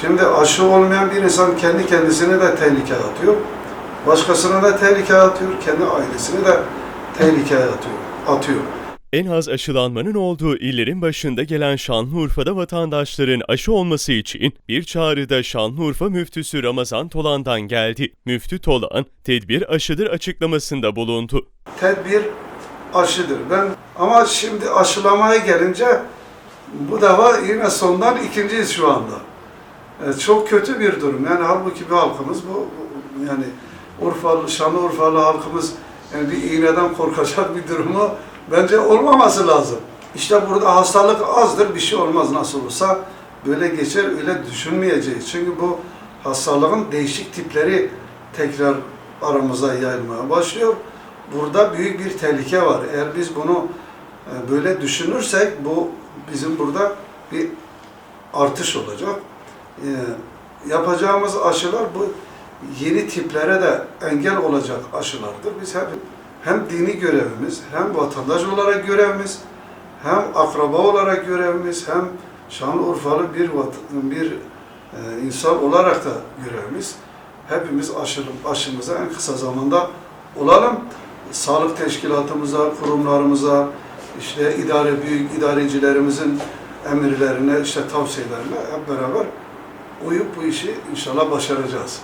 Şimdi aşı olmayan bir insan kendi kendisini de tehlikeye atıyor. Başkasını da tehlikeye atıyor. Kendi ailesini de tehlikeye atıyor. atıyor. En az aşılanmanın olduğu illerin başında gelen Şanlıurfa'da vatandaşların aşı olması için bir çağrı da Şanlıurfa müftüsü Ramazan Tolan'dan geldi. Müftü Tolan, tedbir aşıdır açıklamasında bulundu. Tedbir aşıdır. Ben ama şimdi aşılamaya gelince bu defa yine sondan ikinciyiz şu anda. E, çok kötü bir durum. Yani halbuki bir halkımız bu yani Urfalı, Şanlıurfalı halkımız yani bir iğneden korkacak bir durumu bence olmaması lazım. İşte burada hastalık azdır, bir şey olmaz nasıl olsa böyle geçer öyle düşünmeyeceğiz. Çünkü bu hastalığın değişik tipleri tekrar aramıza yayılmaya başlıyor. Burada büyük bir tehlike var. Eğer biz bunu e, böyle düşünürsek bu bizim burada bir artış olacak. E, Yapacağımız aşılar bu yeni tiplere de engel olacak aşılardır. Biz hep hem dini görevimiz, hem vatandaş olarak görevimiz, hem akraba olarak görevimiz, hem Şanlıurfalı bir bir e, insan olarak da görevimiz. Hepimiz aşı, aşımıza en kısa zamanda olalım. Sağlık teşkilatımıza, kurumlarımıza, işte idare büyük idarecilerimizin emirlerine, işte tavsiyelerine hep beraber uyup bu işi inşallah başaracağız.